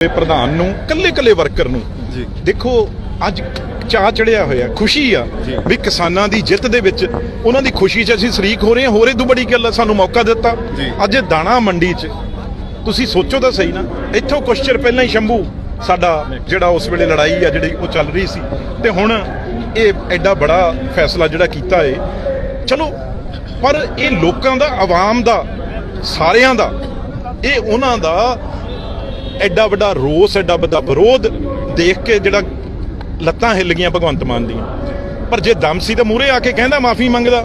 ਦੇ ਪ੍ਰਧਾਨ ਨੂੰ ਕੱਲੇ ਕੱਲੇ ਵਰਕਰ ਨੂੰ ਜੀ। ਦੇਖੋ ਅੱਜ ਚਾਹ ਚੜਿਆ ਹੋਇਆ ਖੁਸ਼ੀ ਆ। ਵੀ ਕਿਸਾਨਾਂ ਦੀ ਜਿੱਤ ਦੇ ਵਿੱਚ ਉਹਨਾਂ ਦੀ ਖੁਸ਼ੀ 'ਚ ਅਸੀਂ ਸ਼ਰੀਕ ਹੋ ਰਹੇ ਹਾਂ ਹੋਰ ਤੋਂ ਬੜੀ ਗੱਲ ਆ ਸਾਨੂੰ ਮੌਕਾ ਦਿੱਤਾ। ਅੱਜ ਇਹ ਦਾਣਾ ਮੰਡੀ 'ਚ ਤੁਸੀਂ ਸੋਚੋ ਤਾਂ ਸਹੀ ਨਾ ਇੱਥੋਂ ਕੁਛ ਚਿਰ ਪਹਿਲਾਂ ਹੀ ਸ਼ੰਭੂ ਸਾਡਾ ਜਿਹੜਾ ਉਸ ਵੇਲੇ ਲੜਾਈ ਆ ਜਿਹੜੀ ਉਹ ਚੱਲ ਰਹੀ ਸੀ ਤੇ ਹੁਣ ਇਹ ਐਡਾ ਬੜਾ ਫੈਸਲਾ ਜਿਹੜਾ ਕੀਤਾ ਏ ਚਲੋ ਪਰ ਇਹ ਲੋਕਾਂ ਦਾ ਆਵਾਮ ਦਾ ਸਾਰਿਆਂ ਦਾ ਇਹ ਉਹਨਾਂ ਦਾ ਐਡਾ ਵੱਡਾ ਰੋਸ ਐਡਾ ਵੱਡਾ ਵਿਰੋਧ ਦੇਖ ਕੇ ਜਿਹੜਾ ਲੱਤਾਂ ਹਿੱਲ ਗਈਆਂ ਭਗਵੰਤ ਮਾਨ ਦੀਆਂ। ਪਰ ਜੇ ਦਮ ਸੀ ਤਾਂ ਮੂਰੇ ਆ ਕੇ ਕਹਿੰਦਾ ਮਾਫੀ ਮੰਗਦਾ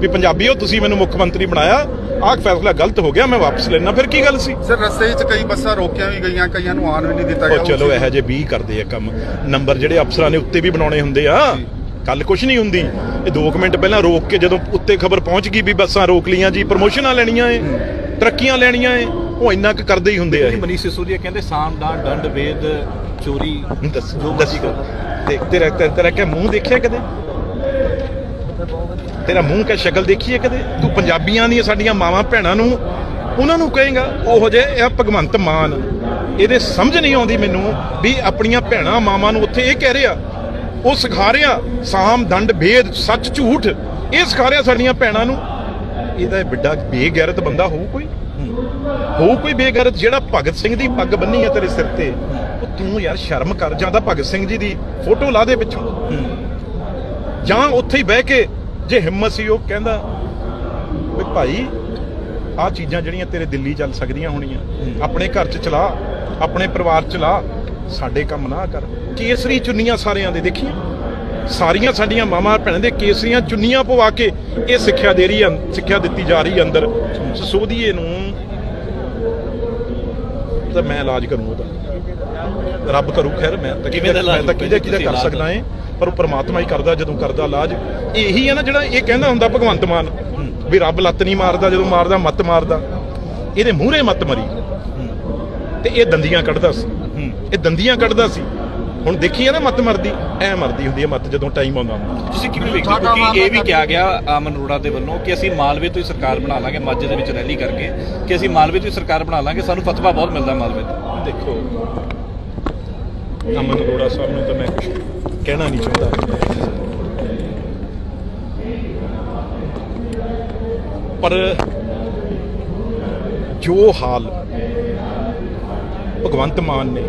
ਵੀ ਪੰਜਾਬੀਓ ਤੁਸੀਂ ਮੈਨੂੰ ਮੁੱਖ ਮੰਤਰੀ ਬਣਾਇਆ। ਆਹ ਫੈਸਲਾ ਗਲਤ ਹੋ ਗਿਆ ਮੈਂ ਵਾਪਸ ਲੈਣਾ ਫਿਰ ਕੀ ਗੱਲ ਸੀ? ਸਰ ਰਸਤੇ 'ਚ ਕਈ ਬੱਸਾਂ ਰੋਕੀਆਂ ਵੀ ਗਈਆਂ ਕਈਆਂ ਨੂੰ ਆਉਣ ਵੀ ਨਹੀਂ ਦਿੱਤਾ ਗਿਆ। ਉਹ ਚਲੋ ਇਹੋ ਜਿਹੇ 20 ਕਰਦੇ ਆ ਕੰਮ। ਨੰਬਰ ਜਿਹੜੇ ਅਫਸਰਾਂ ਨੇ ਉੱਤੇ ਵੀ ਬਣਾਉਣੇ ਹੁੰਦੇ ਆ ਜੀ। ਕੱਲ ਕੁਛ ਨਹੀਂ ਹੁੰਦੀ। ਇਹ 2 ਮਿੰਟ ਪਹਿਲਾਂ ਰੋਕ ਕੇ ਜਦੋਂ ਉੱਤੇ ਖਬਰ ਪਹੁੰਚ ਗਈ ਵੀ ਬੱਸਾਂ ਰੋਕ ਲੀਆਂ ਜੀ ਪ੍ਰਮੋਸ਼ਨਾਂ ਲੈਣੀਆਂ ਏ ਤਰੱਕੀਆਂ ਲੈਣੀਆਂ ਏ ਉਹ ਇੰਨਾ ਕੁ ਕਰਦੇ ਹੀ ਹੁੰਦੇ ਆ ਇਹ। ਮਨੀਸ਼ ਸਿਸੋਦੀਆ ਕਹਿੰਦੇ ਸਾਮ ਦਾ ਦੰਡ ਵੇਦ ਚੋਰੀ ਦੱਸ ਜੋ ਦੱਸ। ਮਰਜ਼ੀ ਕਰੋ। ਦੇਖ ਤੇਰਾ ਕਿਆ ਮੂੰਹ ਦੇਖਿਆ ਕਦੇ? ਤੇਰਾ ਮੂੰਹ ਕਿਆ ਸ਼ਕਲ ਦੇਖੀ ਹੈ ਕਦੇ? ਤੂੰ ਪੰਜਾਬੀਆਂ ਦੀਆਂ ਸਾਡੀਆਂ ਮਾਵਾਂ ਭੈਣਾਂ ਨੂੰ ਉਹਨਾਂ ਨੂੰ ਕਹੇਗਾ ਉਹੋ ਜੇ ਇਹ ਭਗਵੰਤ ਮਾਨ। ਇਹਦੇ ਸਮਝ ਨਹੀਂ ਆਉਂਦੀ ਮੈਨੂੰ ਵੀ ਆਪਣੀਆਂ ਭੈਣਾਂ ਮਾਵਾਂ ਨੂੰ ਉੱਥੇ ਇਹ ਕਹਿ ਰਿਹਾ ਉਹ ਸਿਖਾ ਰਿਹਾ ਸਾਮ ਦੰਡ ਭੇਦ ਸੱਚ ਝੂਠ ਇਹ ਸਿਖਾ ਰਿਹਾ ਸਾਡੀਆਂ ਭੈਣਾਂ ਨੂੰ। ਇਹਦਾ ਵੱਡਾ ਬੇਗੈਰਤ ਬੰਦਾ ਹੋਊ ਕੋਈ? ਹੋ ਕੋਈ ਬੇਗੈਰਤ ਜਿਹੜਾ ਭਗਤ ਸਿੰਘ ਦੀ ਪੱਗ ਬੰਨੀ ਆ ਤੇਰੇ ਸਿਰ ਤੇ, ਉਹ ਤੂੰ ਯਾਰ ਸ਼ਰਮ ਕਰ ਜਾਂਦਾ ਭਗਤ ਸਿੰਘ ਜੀ ਦੀ ਫੋਟੋ ਲਾ ਦੇ ਪਿੱਛੋਂ। ਜਾਂ ਉੱਥੇ ਹੀ ਬਹਿ ਕੇ ਜੇ ਹਿੰਮਤ ਸੀ, ਉਹ ਕਹਿੰਦਾ ਵੀ ਭਾਈ, ਆਹ ਚੀਜ਼ਾਂ ਜਿਹੜੀਆਂ ਤੇਰੇ ਦਿੱਲੀ ਚੱਲ ਸਕਦੀਆਂ ਹੋਣੀਆਂ, ਆਪਣੇ ਘਰ 'ਚ ਚਲਾ, ਆਪਣੇ ਪਰਿਵਾਰ 'ਚ ਲਾ ਸਾਡੇ ਕੰਮ ਨਾ ਕਰ। ਕੇਸਰੀ ਚੁੰਨੀਆਂ ਸਾਰਿਆਂ ਦੇ ਦੇਖੀ ਸਾਰੀਆਂ ਸਾਡੀਆਂ ਮਾਮਾ ਭੈਣਾਂ ਦੇ ਕੇਸਰੀਆਂ ਚੁੰਨੀਆਂ ਪਵਾ ਕੇ ਇਹ ਸਿੱਖਿਆ ਦੇ ਰਹੀ ਹੈ ਸਿੱਖਿਆ ਦਿੱਤੀ ਜਾ ਰਹੀ ਹੈ ਅੰਦਰ। ਸੋਧੀਏ ਨੂੰ। ਤਾਂ ਮੈਂ ਇਲਾਜ ਕਰੂੰ ਉਹਦਾ। ਰੱਬ ਕਰੂ ਖੈਰ ਮੈਂ ਤਾਂ ਕਿਵੇਂ ਦਾ ਮੈਂ ਤਾਂ ਕਿਹਦੇ ਕਿਹਦੇ ਕਰ ਸਕਦਾ ਏ ਪਰ ਉਹ ਪ੍ਰਮਾਤਮਾ ਹੀ ਕਰਦਾ ਜਦੋਂ ਕਰਦਾ ਇਲਾਜ। ਇਹੀ ਹੈ ਨਾ ਜਿਹੜਾ ਇਹ ਕਹਿੰਦਾ ਹੁੰਦਾ ਭਗਵੰਤ ਮਾਨ ਵੀ ਰੱਬ ਲੱਤ ਨਹੀਂ ਮਾਰਦਾ ਜਦੋਂ ਮਾਰਦਾ ਮੱਤ ਮਾਰਦਾ। ਇਹਦੇ ਮੂਹਰੇ ਮੱਤ ਮਰੀ। ਤੇ ਇਹ ਦੰਦੀਆਂ ਕੱਢਦਾ ਸੀ। ਇਹ ਦੰਦੀਆਂ ਕੱਢਦਾ ਸੀ। ਹੁਣ ਦੇਖੀ ਆ ਨਾ ਮੱਤ ਮਰਦੀ ਐ ਮਰਦੀ ਹੁੰਦੀ ਹੈ ਮੱਤ ਜਦੋਂ ਟਾਈਮ ਆਉਂਦਾ ਹੁੰਦਾ। ਤੁਸੀਂ ਕਿਵੇਂ ਵੇਖਦੇ ਹੋ? ਕਿਉਂਕਿ ਇਹ ਵੀ ਕਿਹਾ ਗਿਆ ਅਮਨ ਅਰੋੜਾ ਦੇ ਵੱਲੋਂ ਕਿ ਅਸੀਂ ਮਾਲਵੇ ਤੋਂ ਹੀ ਸਰਕਾਰ ਬਣਾ ਲਾਂਗੇ ਮਾਝੇ ਦੇ ਵਿੱਚ ਰੈਲੀ ਕਰਕੇ ਕਿ ਅਸੀਂ ਮਾਲਵੇ ਤੋਂ ਹੀ ਸਰਕਾਰ ਬਣਾ ਲਾਂਗੇ ਸਾਨੂੰ ਫਤਵਾ ਬਹੁਤ ਮਿਲਦਾ ਮਾਲਵੇ ਤੋਂ। ਦੇਖੋ ਅਮਨ ਅਰੋੜਾ ਸਾਹਿਬ ਨੂੰ ਤਾਂ ਮੈਂ ਕੁਝ ਕਹਿਣਾ ਨਹੀਂ ਚਾਹੁੰਦਾ। ਪਰ ਜੋ ਹਾਲ ਭਗਵੰਤ ਮਾਨ ਨੇ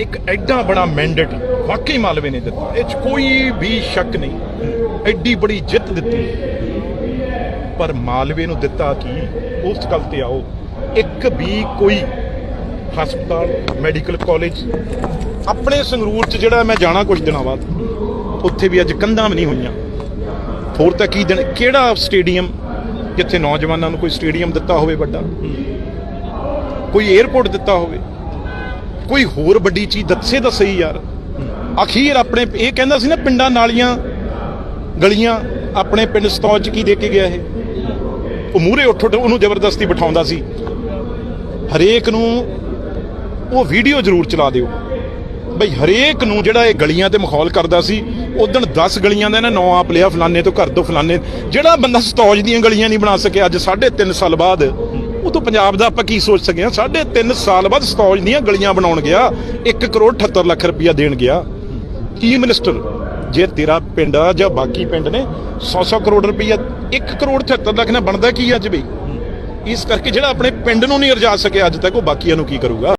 ਇੱਕ ਐਡਾ ਬੜਾ ਮੈਂਡੇਟ ਵਾਕਈ ਮਾਲਵੇ ਨੇ ਦਿੱਤਾ। ਇਹ 'ਚ ਕੋਈ ਵੀ ਸ਼ੱਕ ਨਹੀਂ। ਐਡੀ ਬੜੀ ਜਿੱਤ ਦਿੱਤੀ। ਪਰ ਮਾਲਵੇ ਨੂੰ ਦਿੱਤਾ ਕੀ? ਉਸ ਗੱਲ ਤੇ ਆਓ। ਇੱਕ ਵੀ ਕੋਈ ਹਸਪਤਾਲ ਮੈਡੀਕਲ ਕਾਲਜ ਆਪਣੇ ਸੰਗਰੂਰ ਚ ਜਿਹੜਾ ਮੈਂ ਜਾਣਾ ਕੁਝ ਦਿਨਾਂ ਬਾਅਦ, ਉੱਥੇ ਵੀ ਅੱਜ ਕੰਧਾਂ ਵੀ ਨਹੀਂ ਹੋਈਆਂ। ਹੋਰ ਤਾਂ ਕੀ ਦਿਨ ਕਿਹੜਾ ਸਟੇਡੀਅਮ ਜਿੱਥੇ ਨੌਜਵਾਨਾਂ ਨੂੰ ਕੋਈ ਸਟੇਡੀਅਮ ਦਿੱਤਾ ਹੋਵੇ ਵੱਡਾ? ਕੋਈ 에어ਪੋਰਟ ਦਿੱਤਾ ਹੋਵੇ? ਕੋਈ ਹੋਰ ਵੱਡੀ ਚੀਜ਼ ਦੱਸੇ ਤਾਂ ਸਹੀ ਯਾਰ। ਅਖੀਰ ਆਪਣੇ, ਇਹ ਕਹਿੰਦਾ ਸੀ ਨਾ ਪਿੰਡਾਂ ਨਾਲੀਆਂ, ਗਲੀਆਂ ਆਪਣੇ ਪਿੰਡ ਸਤੌਜ ਚ ਕੀ ਦੇ ਕੇ ਗਿਆ ਇਹ? ਉਹ ਮੂਹਰੇ ਉੱਠ ਉੱਠ ਉਹਨੂੰ ਜ਼ਬਰਦਸਤੀ ਬਿਠਾਉਂਦਾ ਸੀ। ਹਰੇਕ ਨੂੰ ਉਹ ਵੀਡੀਓ ਜ਼ਰੂਰ ਚਲਾ ਦਿਓ। ਬਈ ਹਰੇਕ ਨੂੰ ਜਿਹੜਾ ਇਹ ਗਲੀਆਂ ਤੇ ਮਖੌਲ ਕਰਦਾ ਸੀ, ਉਦੋਂ 10 ਗਲੀਆਂ ਦਾ ਇਹਨੇ ਨਾਂ ਆਪ ਲਿਆ, ਫਲਾਣੇ ਤੋਂ ਘਰ ਤੋਂ ਫਲਾਣੇ। ਜਿਹੜਾ ਬੰਦਾ ਸਤੌਜ ਦੀਆਂ ਗਲੀਆਂ ਨਹੀਂ ਬਣਾ ਸਕਿਆ, ਅੱਜ 3.5 ਸਾਲ ਬਾਅਦ ਤੋਂ ਪੰਜਾਬ ਦਾ ਆਪਾਂ ਕੀ ਸੋਚ ਸਕਦੇ ਹਾਂ? 3.5 ਸਾਲ ਬਾਅਦ ਸਤੌਜ ਦੀਆਂ ਗਲੀਆਂ ਬਣਾਉਣ ਗਿਆ 1 ਕਰੋੜ 78 ਲੱਖ ਰੁਪਇਆ ਦੇਣ ਗਿਆ। ਕੀ ਮਿਨਿਸਟਰ ਜੇ ਤੇਰਾ ਪਿੰਡ ਆ ਜਾਂ ਬਾਕੀ ਪਿੰਡ ਨੇ 100-100 ਕਰੋੜ ਰੁਪਇਆ 1 ਕਰੋੜ 78 ਲੱਖ ਨਾਲ ਬਣਦਾ ਕੀ ਅੱਜ ਬਈ ਇਸ ਕਰਕੇ ਜਿਹੜਾ ਆਪਣੇ ਪਿੰਡ ਨੂੰ ਨਹੀਂ ਰਜਾ ਸਕਿਆ ਅੱਜ ਤੱਕ, ਉਹ ਬਾਕੀਆਂ ਨੂੰ ਕੀ ਕਰੂਗਾ?